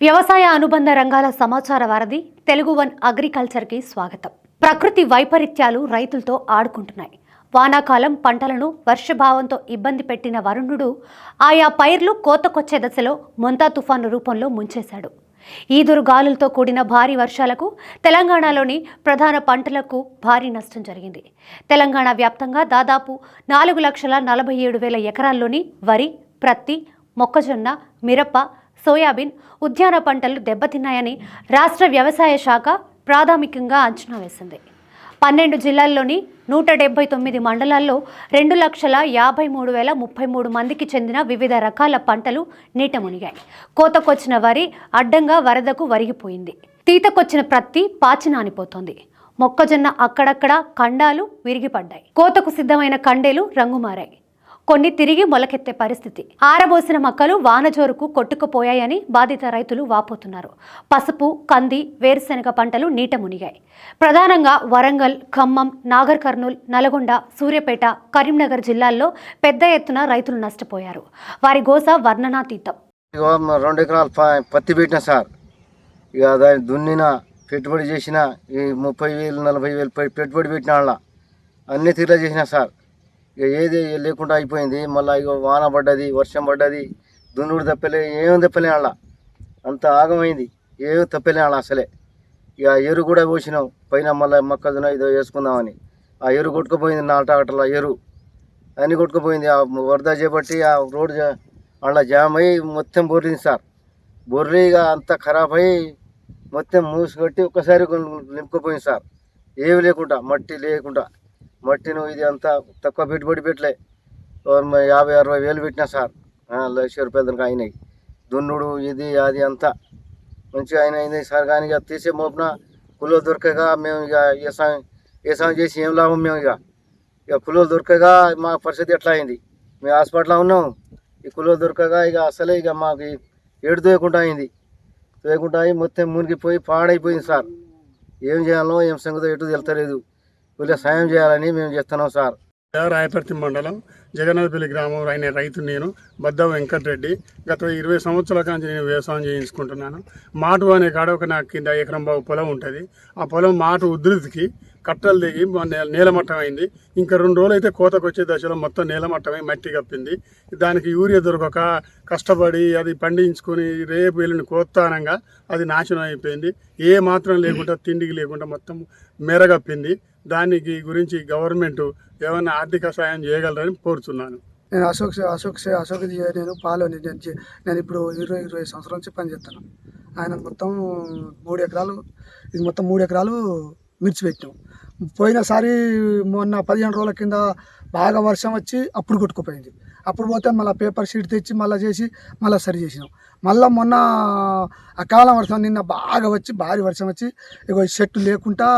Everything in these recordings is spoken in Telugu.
వ్యవసాయ అనుబంధ రంగాల సమాచార వారధి తెలుగు వన్ అగ్రికల్చర్కి స్వాగతం. ప్రకృతి వైపరీత్యాలు రైతులతో ఆడుకుంటున్నాయి. వానాకాలం పంటలను వర్షభావంతో ఇబ్బంది పెట్టిన వరుణుడు ఆయా పైర్లు కోతకొచ్చే దశలో మొంతా తుఫాను రూపంలో ముంచేశాడు. ఈదురు గాలులతో కూడిన భారీ వర్షాలకు తెలంగాణలోని ప్రధాన పంటలకు భారీ నష్టం జరిగింది. తెలంగాణ వ్యాప్తంగా దాదాపు నాలుగు లక్షల నలభై ఏడు వేల ఎకరాల్లోని వరి ప్రత్తి మొక్కజొన్న మిరప సోయాబీన్ ఉద్యాన పంటలు దెబ్బతిన్నాయని రాష్ట్ర వ్యవసాయ శాఖ ప్రాథమికంగా అంచనా వేసింది. పన్నెండు జిల్లాల్లోని నూట డెబ్బై తొమ్మిది మండలాల్లో రెండు లక్షల యాభై మూడు వేల ముప్పై మూడు మందికి చెందిన వివిధ రకాల పంటలు నీట మునిగాయి. కోతకొచ్చిన వరి అడ్డంగా వరదకు వరిగిపోయింది. తీతకొచ్చిన ప్రత్తి పాచి నానిపోతోంది. మొక్కజొన్న అక్కడక్కడ కండాలు విరిగిపడ్డాయి. కోతకు సిద్ధమైన కండేలు రంగు మారాయి కొన్ని తిరిగి మొలకెత్తే పరిస్థితి. ఆరబోసిన మొక్కలు వానజోరుకు కొట్టుకుపోయాయని బాధిత రైతులు వాపోతున్నారు. పసుపు కంది వేరుశెనగ పంటలు నీట మునిగాయి. ప్రధానంగా వరంగల్ ఖమ్మం నాగర్ కర్నూల్ నల్గొండ సూర్యాపేట కరీంనగర్ జిల్లాల్లో పెద్ద ఎత్తున రైతులు నష్టపోయారు. వారి గోస వర్ణనాతీతం. రెండు ఎకరాలు పత్తి పెట్టిన సార్. ఇక దాన్ని దున్నిన పెట్టుబడి చేసిన ఈ ముప్పై వేలు నలభై వేలు పెట్టుబడి పెట్టిన వాళ్ళ అన్ని తీర్లా చేసిన సార్. ఇక ఏది లేకుండా అయిపోయింది. మళ్ళీ ఇక వాన పడ్డది వర్షం పడ్డది దున్నుడు తప్పలే ఏం తప్పలే అలా. అంత ఆగమైంది. ఏం తప్పలే అలా అసలే. ఇక ఎరువు కూడా పోసినాం. పైన మళ్ళీ మొక్కజొన్న ఇదో వేసుకుందామని. ఆ ఎరువు కొట్టుకుపోయింది నాలుగు ట్రాక్టర్ల ఎరువు అన్ని కొట్టుకుపోయింది. ఆ వరద చేపట్టి ఆ రోడ్ జా- అలా జామ్ అయ్యి మొత్తం బొర్రింది సార్. బొర్లి ఇక అంతా ఖరాబ్ అయ్యి మొత్తం మూసి కొట్టి ఒక్కసారి నింపుకుపోయింది సార్. ఏమి లేకుండా మట్టి లేకుండా. మట్టిను ఇది అంతా తక్కువ పెట్టుబడి పెట్టలే. యాభై అరవై వేలు పెట్టినా సార్. లక్ష రూపాయల దానికి అయినాయి. దున్నుడు ఇది అది అంతా. మంచిగా ఆయన అయింది సార్. కానీ ఇక తీసే మోపున కులో దొరకగా మేము ఇక వ్యవసాయం వ్యవసాయం చేసి ఏం లాభం మేము ఇక. ఇక కులోలు దొరకగా మా పరిస్థితి ఎట్లా అయింది? మేము హాస్పిటల్లో ఉన్నాం. ఈ కులోలు దొరకగా ఇక అసలే ఇక మాకు ఏడు తోయకుండా అయింది. తోయకుండా అయి మొత్తం మునిగిపోయి పాడైపోయింది సార్. ఏం చేయాలో ఏం సంగతో ఎటు తెలుతలేదు. వీళ్ళకి సాయం చేయాలని మేము చేస్తున్నాం సార్. రాయపర్తి మండలం జగన్నాథపల్లి గ్రామం అయిన రైతు నేను బద్ద వెంకటరెడ్డి. గత ఇరవై సంవత్సరాల నుంచి నేను వ్యవసాయం చేయించుకుంటున్నాను. మాటు అనే కాడ ఒక నాకు కింద ఎకరం బాబు పొలం ఉంటుంది. ఆ పొలం మాటు ఉధృతికి కట్టలు దిగి నేలమట్టం అయింది. ఇంకా రెండు రోజులు అయితే కోతకు వచ్చే దశలో మొత్తం నేలమట్టమై మట్టి కప్పింది. దానికి యూరియా దొరకక కష్టపడి అది పండించుకొని రేపు వెళ్ళిన కోత్తానంగా అది నాశనం అయిపోయింది. ఏ మాత్రం లేకుండా తిండికి లేకుండా మొత్తం మెరగప్పింది. దానికి గురించి గవర్నమెంట్ ఏమైనా ఆర్థిక సాయం చేయగలరని కోరుతున్నాను నేను అశోక్ అశోక్ అశోక్ నేను పాలోని నేను నేను ఇప్పుడు ఇరవై ఇరవై సంవత్సరాల నుంచి పనిచేస్తాను ఆయన మొత్తం మూడు ఎకరాలు ఇది మొత్తం మూడు ఎకరాలు మిర్చి పెట్టాం పోయినసారి మొన్న పదిహేను రోజుల కింద బాగా వర్షం వచ్చి అప్పుడు కొట్టుకుపోయింది. అప్పుడు పోతే మళ్ళీ పేపర్ షీట్ తెచ్చి మళ్ళీ చేసి మళ్ళీ సరి చేసినాం. మళ్ళీ మొన్న అకాల వర్షం నిన్న బాగా వచ్చి భారీ వర్షం వచ్చి ఇగో షెట్టు చెట్టు లేకుండా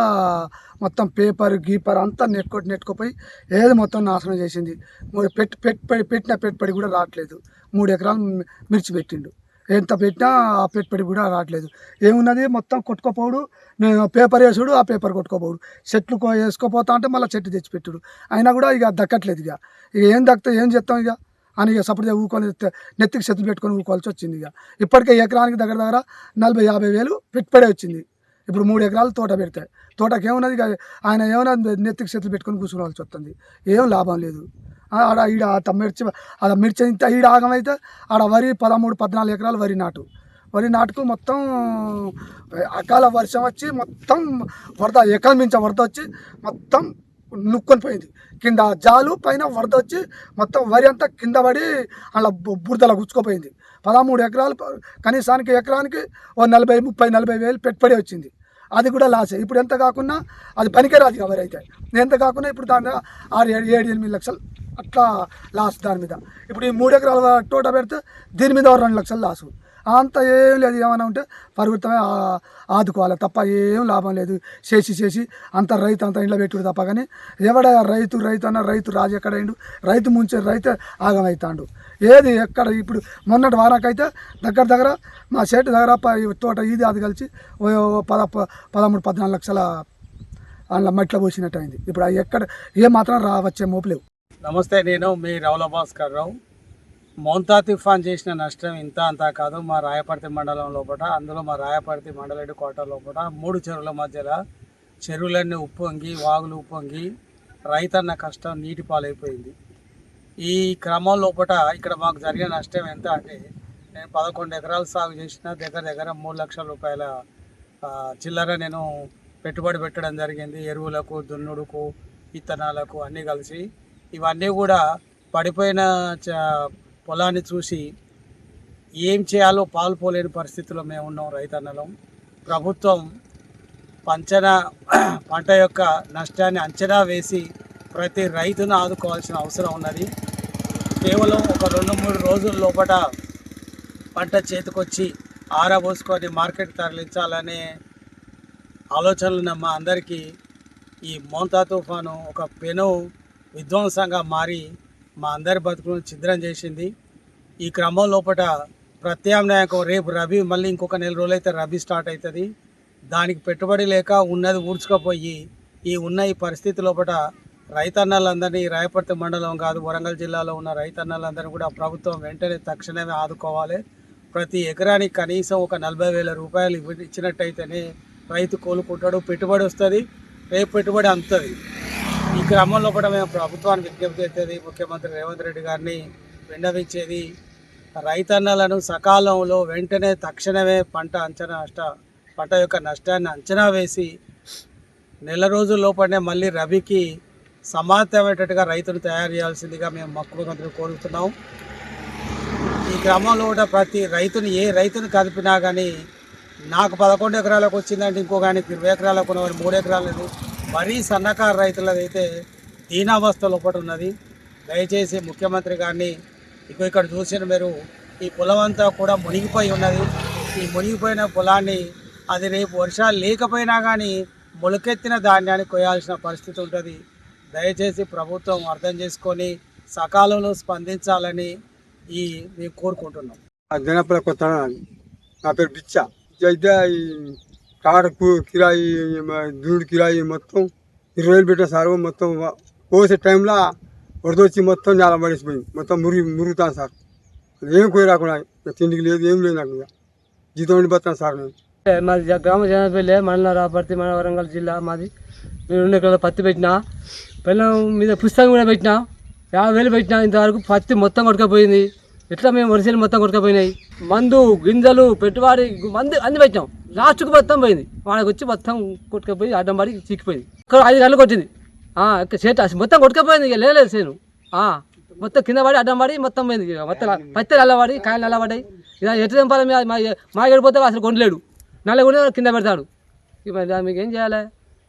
మొత్తం పేపర్ గీపర్ అంతా నెట్టుకొని నెట్టుకుపోయి ఏది మొత్తం నాశనం చేసింది. పెట్టి పెట్టి పెట్టుబడి పెట్టిన పెట్టుబడి కూడా రావట్లేదు. మూడు ఎకరాలు మిర్చి పెట్టిండు. ఎంత పెట్టినా ఆ పెట్టుబడి కూడా రావట్లేదు. ఏమున్నది? మొత్తం కొట్టుకోపోడు నేను పేపర్ వేసుడు ఆ పేపర్ కొట్టుకోపోడు చెట్లు కో- వేసుకోపోతా అంటే మళ్ళీ చెట్టు తెచ్చిపెట్టుడు. అయినా కూడా ఇక దక్కట్లేదు ఇక. ఇక ఏం దక్కుతా ఏం చేస్తాం ఇక? అని ఇక సపరేట్గా ఊకొని నెత్తికి చెత్తులు పెట్టుకొని ఊకోవాల్సి వచ్చింది ఇక. ఇప్పటికే ఎకరానికి దగ్గర దగ్గర నలభై యాభై వేలు పెట్టుబడి వచ్చింది. ఇప్పుడు మూడు ఎకరాలు తోట పెడతాయి తోటకి ఏమున్నది ఇక? ఆయన ఏమైనా నెత్తికి చేతులు పెట్టుకొని కూర్చోవాల్సి వస్తుంది ఏం లాభం లేదు. ఆడ ఈడ మిర్చి ఆడ మిర్చి ఇంత ఈడ ఆగమైతే ఆడ వరి పదమూడు పద్నాలుగు ఎకరాలు వరి నాటు. వరి నాటుకు మొత్తం అకాల వర్షం వచ్చి మొత్తం వరద ఎకరం మించ వరద వచ్చి మొత్తం నుక్కొని పోయింది. కింద జాలు పైన వరద వచ్చి మొత్తం వరి అంతా కింద పడి అలా బు- బురదలా గుచ్చుకోపోయింది. పదమూడు ఎకరాలు కనీసానికి ఎకరానికి ఓ నలభై ముప్పై నలభై వేలు పెట్టుబడి వచ్చింది. అది కూడా లాసే. ఇప్పుడు ఎంత కాకుండా అది పనికిరాదు ఇక వరి అయితే. ఎంత కాకుండా ఇప్పుడు దాని ఆరు ఏడు ఏడు ఎనిమిది లక్షలు అట్లా లాస్ దాని మీద. ఇప్పుడు ఈ మూడు ఎకరాల తోట పెడితే దీని మీద రెండు లక్షలు లాసు. అంత ఏం లేదు ఏమైనా ఉంటే పరివృత్తమే ఆదుకోవాలి. తప్ప ఏం లాభం లేదు. చేసి చేసి అంత రైతు అంత ఇంట్లో పెట్టుడు తప్ప. కానీ ఎవడ రైతు రైతు అన్న రైతు రాజు ఎక్కడైండు రైతు ముంచే రైతు ఆగమవుతాడు ఏది ఎక్కడ ఇప్పుడు మొన్నటి వారాకైతే దగ్గర దగ్గర మా చేటు దగ్గర తోట ఇది అది కలిసి ఓ పద ప- పదమూడు పద్నాలుగు లక్షల అందులో మట్టిలో పోసినట్టు అయింది. ఇప్పుడు ఎక్కడ ఏ మాత్రం రా వచ్చే మోపు లేవు. నమస్తే నేను మీ రౌల భాస్కర్ రావు. మోంతా తుఫాన్ చేసిన నష్టం ఇంత అంతా కాదు. మా రాయపర్తి మండలం లోపల అందులో మా రాయపర్తి మండలేడు కోట లోపల మూడు చెరువుల మధ్యలో చెరువులన్నీ ఉప్పొంగి వాగులు ఉప్పొంగి రైతన్న కష్టం నీటి పాలైపోయింది. ఈ క్రమం లోపల ఇక్కడ మాకు జరిగిన నష్టం ఎంత అంటే నేను పదకొండు ఎకరాలు సాగు చేసిన దగ్గర దగ్గర మూడు లక్షల రూపాయల చిల్లర నేను పెట్టుబడి పెట్టడం జరిగింది. ఎరువులకు దున్నుడుకు విత్తనాలకు అన్నీ కలిసి ఇవన్నీ కూడా పడిపోయిన చ- పొలాన్ని చూసి ఏం చేయాలో పాల్పోలేని పరిస్థితిలో మేము ఉన్నాం రైతన్నలం. ప్రభుత్వం పంచనా పంట యొక్క నష్టాన్ని అంచనా వేసి ప్రతి రైతును ఆదుకోవాల్సిన అవసరం ఉన్నది. కేవలం ఒక రెండు మూడు రోజుల లోపల పంట చేతికొచ్చి ఆరబోసుకొని మార్కెట్ తరలించాలనే ఆలోచనలు మా అందరికీ ఈ మోంతా తుఫాను ఒక పెను విధ్వంసంగా మారి మా అందరి బతుకులను ఛిద్రం చేసింది. ఈ క్రమం లోపల ప్రత్యామ్నాయకం రేపు రబీ మళ్ళీ ఇంకొక నెల రోజులైతే రబీ స్టార్ట్ అవుతుంది. దానికి పెట్టుబడి లేక ఉన్నది ఊడ్చుకపోయి ఈ ఉన్న ఈ పరిస్థితి లోపల రైతన్నలందరినీ రాయపర్తి మండలం కాదు వరంగల్ జిల్లాలో ఉన్న రైతన్నలందరినీ కూడా ప్రభుత్వం వెంటనే తక్షణమే ఆదుకోవాలి. ప్రతి ఎకరానికి కనీసం ఒక నలభై వేల రూపాయలు ఇవ్వ- ఇచ్చినట్టయితేనే రైతు కోలుకుంటాడు పెట్టుబడి వస్తుంది. రేపు పెట్టుబడి అందుతుంది క్రమంలో కూడా మేము ప్రభుత్వాన్ని విజ్ఞప్తి చేసేది ముఖ్యమంత్రి రేవంత్ రెడ్డి గారిని విన్నవించేది రైతన్నలను సకాలంలో వెంటనే తక్షణమే పంట అంచనా నష్ట పంట యొక్క నష్టాన్ని అంచనా వేసి నెల రోజుల లోపలనే మళ్ళీ రబీకి సమానతమయ్యేటట్టుగా రైతును తయారు చేయాల్సిందిగా మేము ముఖ్యమంత్రిని కోరుతున్నాం ఈ క్రమంలో కూడా ప్రతి రైతుని ఏ రైతుని కదిపినా కానీ నాకు పదకొండు ఎకరాలకు వచ్చిందంటే ఇంకో కానీ ఇరవై ఎకరాలకు ఉన్నవాడు మూడు లేదు. మరీ సన్నకారు రైతులదైతే దీనావస్థలు ఒకటి ఉన్నది. దయచేసి ముఖ్యమంత్రి గారిని ఇక ఇక్కడ చూసిన మీరు ఈ పొలం అంతా కూడా మునిగిపోయి ఉన్నది. ఈ మునిగిపోయిన పొలాన్ని అది రేపు వర్షాలు లేకపోయినా కానీ మొలకెత్తిన ధాన్యాన్ని కొయ్యాల్సిన పరిస్థితి ఉంటుంది. దయచేసి ప్రభుత్వం అర్థం చేసుకొని సకాలంలో స్పందించాలని ఈ మేము కోరుకుంటున్నాం. జనపల కొత్త నా పేరు బిచ్చ. అయితే కాడకు కిరాయి దూడు కిరాయి మొత్తం ఇరవై వేలు పెట్టిన సార్ మొత్తం కోసే టైంలో వరదొచ్చి మొత్తం నేల పడేసిపోయింది. మొత్తం మురిగి మురుగుతాను సార్. ఏం కోరి రాకుండా తిండికి లేదు ఏం లేదు నాకు జీతం ఉండి పోతాను సార్ నేను. మాది జ- గ్రామ జనపల్లి మండలం రాపర్తి మన వరంగల్ జిల్లా మాది. నేను రెండు ఎకరాల పత్తి పెట్టినా. పిల్లల మీద పుస్తకం కూడా పెట్టినా. యాభై వేలు పెట్టినా ఇంతవరకు పత్తి మొత్తం కొట్టుకపోయింది. ఎట్లా మేము వరిసెలు మొత్తం కొట్టుకపోయినాయి. మందు గింజలు పెట్టుబడి మందు అన్ని పెట్టినాం. లాస్ట్కు మొత్తం పోయింది. వాళ్ళకి వచ్చి మొత్తం కొట్టుకపోయి అడ్డం పడి చిక్కిపోయింది. ఇక్కడ ఐదు గంటలకు వచ్చింది చేట మొత్తం కొట్టుకపోయింది ఇక లేదు సేను మొత్తం కింద పడి అడ్డం పడి మొత్తం పోయింది ఇక. మొత్తం పత్తి నల్లబడి కాయలు నల్లబడ్డాయి. ఇలా ఎట్లా తెంపాలి మా- మా మా ఏడిపోతే అసలు కొనలేడు. నల్లగొండ కింద పెడతాడు. ఇక మీకు ఏం చేయాలి?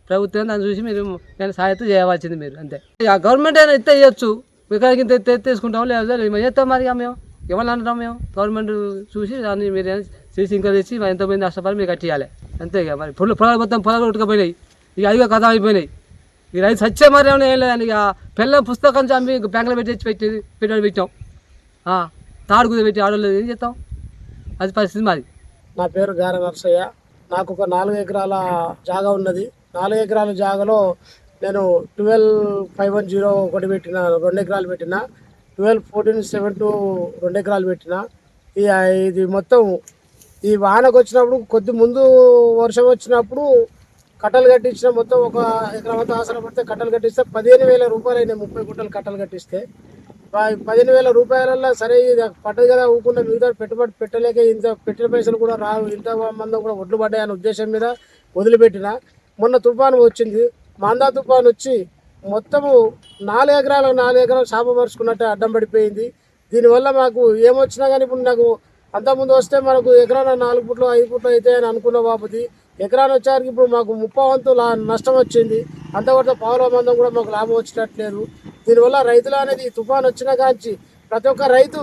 ప్రభుత్వం దాన్ని చూసి మీరు నేను సహాయత చేయవలసింది మీరు అంతే. ఇక గవర్నమెంట్ అయినా ఎత్తే ఇవ్వచ్చు వికారానికి ఇంత ఎత్తే తీసుకుంటాం మేము చేస్తాం మరి మేము? ఎవరు మేము? గవర్నమెంట్ చూసి దాన్ని మీరు చేసి ఇంకా తెచ్చి మరి ఎంతమంది నష్టపడి మీరు కట్టియాలి అంతే ఇక మరి పొలం పొలాలు మొత్తం పొలాలు కొట్టుకుపోయినాయి. ఇక అదిగా కథ అయిపోయినాయి. ఈ రైతు సచ్చే మరి ఏమైనా ఏం లేదని ఇక పిల్లల పుస్తకం చంపి బ్యాంకులో పెట్టి తెచ్చి పెట్టి పెట్టుబడి పెట్టాం తాడు కుదిరి పెట్టి ఆడలేదు ఏం చేస్తాం? అది పరిస్థితి మాది. నా పేరు గార నర్సయ్య నాకు ఒక నాలుగు ఎకరాల జాగా ఉన్నది. నాలుగు ఎకరాల జాగాలో నేను ట్వెల్వ్ ఫైవ్ వన్ జీరో ఒకటి పెట్టిన రెండు ఎకరాలు పెట్టిన. ట్వెల్వ్ ఫోర్టీన్ సెవెన్ టూ రెండు ఎకరాలు పెట్టిన. ఇది మొత్తం ఈ వానకు వచ్చినప్పుడు కొద్ది ముందు వర్షం వచ్చినప్పుడు కట్టలు కట్టించిన మొత్తం ఒక ఎకరం అంతా ఆసన పడితే కట్టలు కట్టిస్తే పదిహేను వేల రూపాయలు అయినాయి ముప్పై గుంటలు కట్టలు కట్టిస్తే. ప- పదిహేను వేల రూపాయలల్లో సరే ఇది పట్టదు కదా ఊకుండా మిగతా పెట్టుబడి పెట్టలేక ఇంత పెట్టిన పైసలు కూడా రావు ఇంత మంది కూడా ఒడ్లు పడ్డాయనే ఉద్దేశం మీద వదిలిపెట్టిన. మొన్న తుఫాను వచ్చింది మాందా తుఫాను వచ్చి మొత్తము నాలుగు ఎకరాలు నాలుగు ఎకరాలు శాప పరుచుకున్నట్టే అడ్డం పడిపోయింది. దీనివల్ల మాకు ఏమొచ్చినా కానీ ఇప్పుడు నాకు అంతకుముందు వస్తే మనకు ఎకరాన నాలుగు పుట్లు ఐదు పుట్లు అయితే అని అనుకున్న బాపతి. ఎకరాన వచ్చేసరికి ఇప్పుడు మాకు ముప్పై వంతు లా- నష్టం వచ్చింది. అంతకొడితే పావుల మందం కూడా మాకు లాభం వచ్చినట్లేదు. దీనివల్ల రైతులు అనేది తుఫాన్ వచ్చిన కాంచి ప్రతి ఒక్క రైతు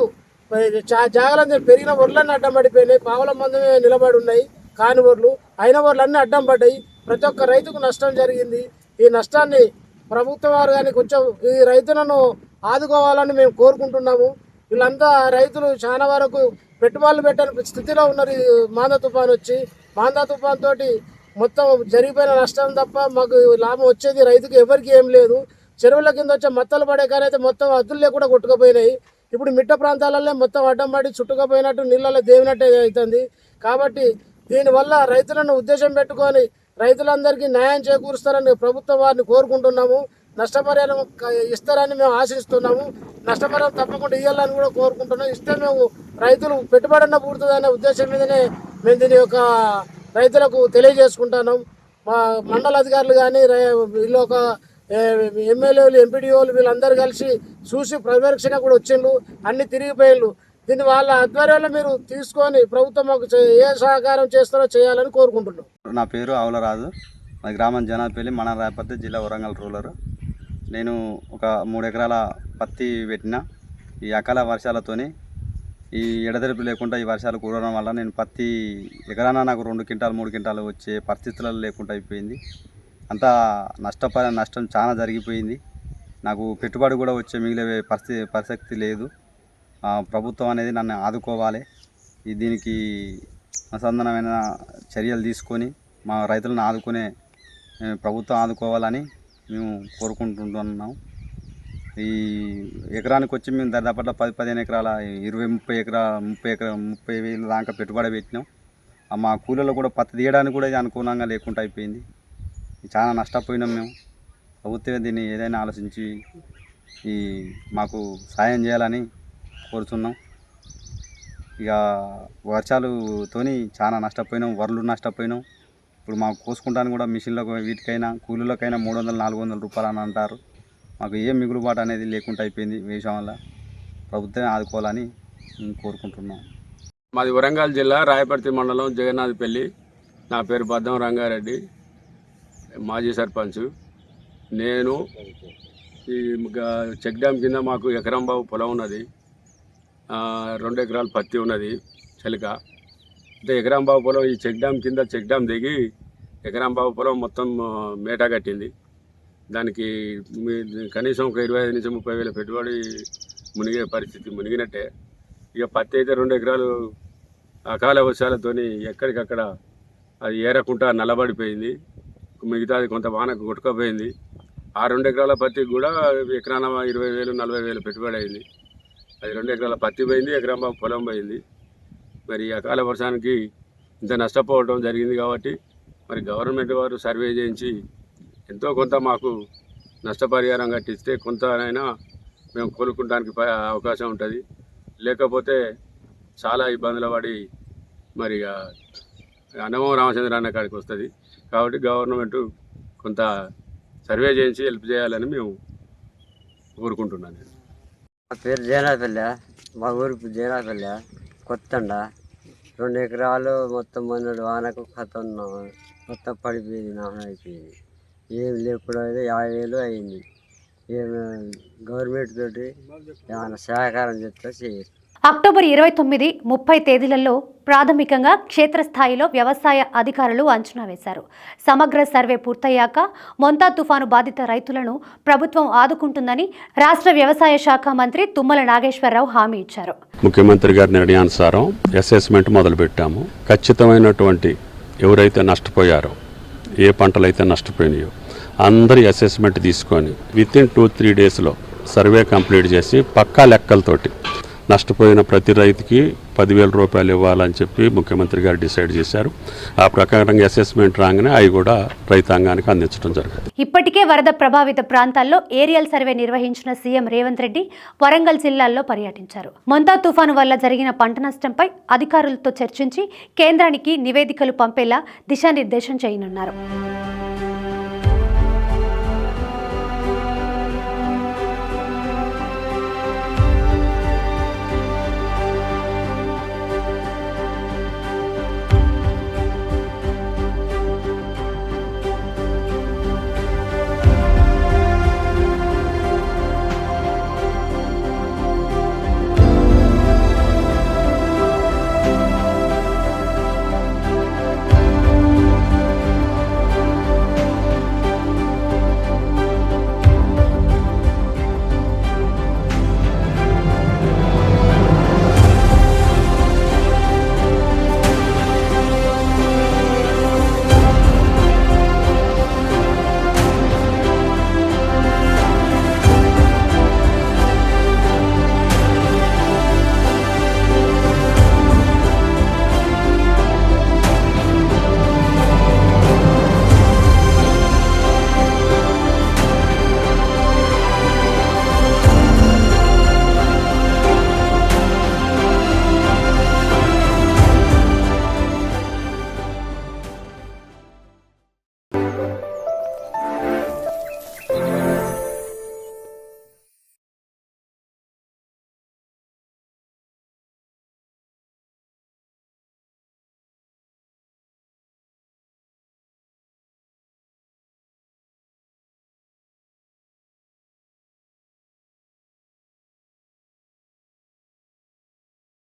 జాగ్రత్త పెరిగిన వడ్లన్నీ అడ్డం పడిపోయినాయి. పావుల మందమే నిలబడి ఉన్నాయి కాని వడ్లు. అయిన వడ్లన్నీ అడ్డం పడ్డాయి. ప్రతి ఒక్క రైతుకు నష్టం జరిగింది. ఈ నష్టాన్ని ప్రభుత్వ వారు కానీ కొంచెం ఈ రైతులను ఆదుకోవాలని మేము కోరుకుంటున్నాము. వీళ్ళంతా రైతులు చాలా వరకు పెట్టుబడులు పెట్టని స్థితిలో ఉన్నారు ఈ మాందా తుఫాన్ వచ్చి. మాందా తుఫాన్ తోటి మొత్తం జరిగిపోయిన నష్టం తప్ప మాకు లాభం వచ్చేది రైతుకు ఎవరికి ఏం లేదు. చెరువుల కింద వచ్చే మత్తలు పడే కానీ అయితే మొత్తం అద్దులు లేకుండా కొట్టుకుపోయినాయి. ఇప్పుడు మిట్ట ప్రాంతాలలో మొత్తం అడ్డం పడి చుట్టుకుపోయినట్టు నీళ్ళలో దేవినట్టే అవుతుంది. కాబట్టి దీనివల్ల రైతులను ఉద్దేశం పెట్టుకొని రైతులందరికీ న్యాయం చేకూరుస్తారని ప్రభుత్వం వారిని కోరుకుంటున్నాము. నష్టపరిహారం ఇస్తారని మేము ఆశిస్తున్నాము. నష్టపరిహారం తప్పకుండా ఇవ్వాలని కూడా కోరుకుంటున్నాం. ఇస్తే మేము రైతులు పెట్టుబడన్న పూర్తుందనే ఉద్దేశం మీదనే మేము దీని యొక్క రైతులకు తెలియజేసుకుంటున్నాం. మా మండల అధికారులు కానీ వీళ్ళు ఒక ఎమ్మెల్యేలు ఎంపీడీఓలు వీళ్ళందరూ కలిసి చూసి పర్యవేక్షణ కూడా వచ్చిండ్రు. అన్ని తిరిగిపోయిండ్రు దీన్ని వాళ్ళ ఆధ్వర్యంలో మీరు తీసుకొని ప్రభుత్వం మాకు ఏ సహకారం చేస్తారో చేయాలని కోరుకుంటున్నాం. నా పేరు ఆవులరాజు. మా గ్రామం జనాపల్లి మన రాయపర్తి జిల్లా వరంగల్ రూలరు నేను ఒక మూడు ఎకరాల పత్తి పెట్టిన. ఈ అకాల వర్షాలతోనే ఈ ఎడతెరిపి లేకుండా ఈ వర్షాలు కూడడం వల్ల నేను పత్తి ఎకరానా నాకు రెండు క్వింటాలు మూడు క్వింటాలు వచ్చే పరిస్థితులలో లేకుండా అయిపోయింది. అంతా నష్టప నష్టం చాలా జరిగిపోయింది. నాకు పెట్టుబడి కూడా వచ్చే మిగిలే పరిస్థితి పరిస్థితి లేదు. ఆ, ప్రభుత్వం అనేది నన్ను ఆదుకోవాలి. ఈ దీనికి అనుసంధానమైన చర్యలు తీసుకొని మా రైతులను ఆదుకునే ప్రభుత్వం ఆదుకోవాలని మేము కోరుకుంటుంటున్నాం. ఈ ఎకరానికి వచ్చి మేము దాదాపు పది పదిహేను ఎకరాల ఇరవై ముప్పై ఎకరా ముప్పై ఎకరా ముప్పై వేలు దాకా పెట్టుబడి పెట్టినాం. మా కూలీలో కూడా పత్తి తీయడానికి కూడా ఇది అనుకూలంగా లేకుండా అయిపోయింది. చాలా నష్టపోయినాం మేము. ప్రభుత్వం దీన్ని ఏదైనా ఆలోచించి ఈ మాకు సాయం చేయాలని కోరుతున్నాం ఇక వర్షాలుతోని చాలా నష్టపోయినాం వరలు నష్టపోయినాం. ఇప్పుడు మాకు కోసుకుంటాను కూడా మిషన్లకు వీటికైనా కూలీలకైనా మూడు వందలు నాలుగు వందల రూపాయలు అని అంటారు. మాకు ఏం మిగులుబాటు అనేది లేకుండా అయిపోయింది వేషం వల్ల. ప్రభుత్వమే ఆదుకోవాలని మేము కోరుకుంటున్నాం. మాది వరంగల్ జిల్లా రాయపర్తి మండలం జగన్నాథపల్లి. నా పేరు బద్దం రంగారెడ్డి. మాజీ సర్పంచ్. నేను ఈ చెక్ డ్యామ్ కింద మాకు ఎకరం బాబు పొలం ఉన్నది. రెండు ఎకరాలు పత్తి ఉన్నది చలిక. అంటే ఎకరం బాబు పొలం ఈ చెక్ డ్యామ్ కింద చెక్ డ్యామ్ దిగి ఎకరాంబాబు పొలం మొత్తం మేటా మేట కట్టింది. దానికి మీ- కనీసం ఒక ఇరవై ఐదు నుంచి ముప్పై వేల పెట్టుబడి మునిగే పరిస్థితి మునిగినట్టే. ఇక పత్తి అయితే రెండు ఎకరాలు అకాల వర్షాలతోని ఎక్కడికక్కడ అది ఏరకుండా నల్లబడిపోయింది. మిగతాది కొంత వానకు కొట్టుకపోయింది. ఆ రెండు ఎకరాల పత్తికి కూడా ఎకరాన ఇరవై వేలు నలభై వేలు పెట్టుబడి అయింది. అది రెండు ఎకరాల పత్తి పోయింది ఎకరం బాబు పొలం పోయింది. మరి అకాల వర్షానికి ఇంత నష్టపోవడం జరిగింది కాబట్టి మరి గవర్నమెంట్ వారు సర్వే చేయించి ఎంతో కొంత మాకు నష్టపరిహారం కట్టిస్తే కొంతనైనా మేము కోలుకుంటానికి అవకాశం ఉంటుంది. లేకపోతే చాలా ఇబ్బందులు పడి మరి ఇక అన్నమో రామచంద్ర అన్న కాడికి వస్తుంది. కాబట్టి గవర్నమెంట్ కొంత సర్వే చేయించి హెల్ప్ చేయాలని మేము కోరుకుంటున్నాను. నా పేరు జైనాపల్లె మా ఊరు జైనాపల్లె కొత్తండ. రెండు ఎకరాలు మొత్తం మొన్నటి వానకు కథం మొత్తం పడిపోయింది నాశనం అయిపోయింది. ఏం లేకుండా యాభై వేలు అయింది. ఏం గవర్నమెంట్ తోటి ఏమైనా సహకారం చెప్తే చేయరు అక్టోబర్ ఇరవై తొమ్మిది ముప్పై తేదీలలో ప్రాథమికంగా క్షేత్రస్థాయిలో వ్యవసాయ అధికారులు అంచనా వేశారు. సమగ్ర సర్వే పూర్తయ్యాక మొంతా తుఫాను బాధిత రైతులను ప్రభుత్వం ఆదుకుంటుందని రాష్ట్ర వ్యవసాయ శాఖ మంత్రి తుమ్మల నాగేశ్వరరావు హామీ ఇచ్చారు. ముఖ్యమంత్రి గారి నిర్ణయానుసారం అసెస్మెంట్ మొదలుపెట్టాము. ఖచ్చితమైనటువంటి ఎవరైతే నష్టపోయారో ఏ పంటలైతే నష్టపోయినాయో అందరి అసెస్మెంట్ తీసుకొని విత్ ఇన్ టూ త్రీ డేస్లో సర్వే కంప్లీట్ చేసి పక్కా లెక్కలతోటి నష్టపోయిన ప్రతి రైతుకి పదివేల రూపాయలు ఇవ్వాలని చెప్పి ముఖ్యమంత్రి గారు డిసైడ్ చేశారు. ఆ ప్రకారంగా అసెస్మెంట్ రాగానే అవి కూడా రైతాంగానికి అందించడం జరుగుతుంది ఇప్పటికే వరద ప్రభావిత ప్రాంతాల్లో ఏరియల్ సర్వే నిర్వహించిన సీఎం రేవంత్ రెడ్డి వరంగల్ జిల్లాల్లో పర్యటించారు. మొంతా తుఫాను వల్ల జరిగిన పంట నష్టంపై అధికారులతో చర్చించి కేంద్రానికి నివేదికలు పంపేలా దిశానిర్దేశం చేయనున్నారు.